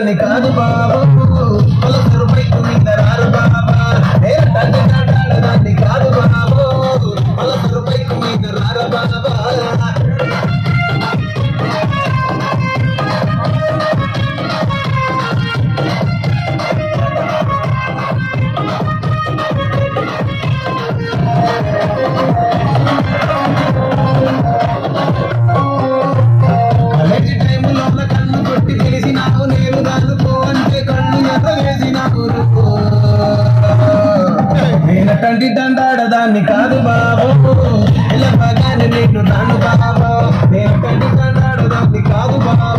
దాన్ని కాదు బాబు కంటి దండాడ దాన్ని కాదు బాబు. ఇలా నేను నాను బాబు. నేను కట్టి దండాడ దాన్ని కాదు బాబు.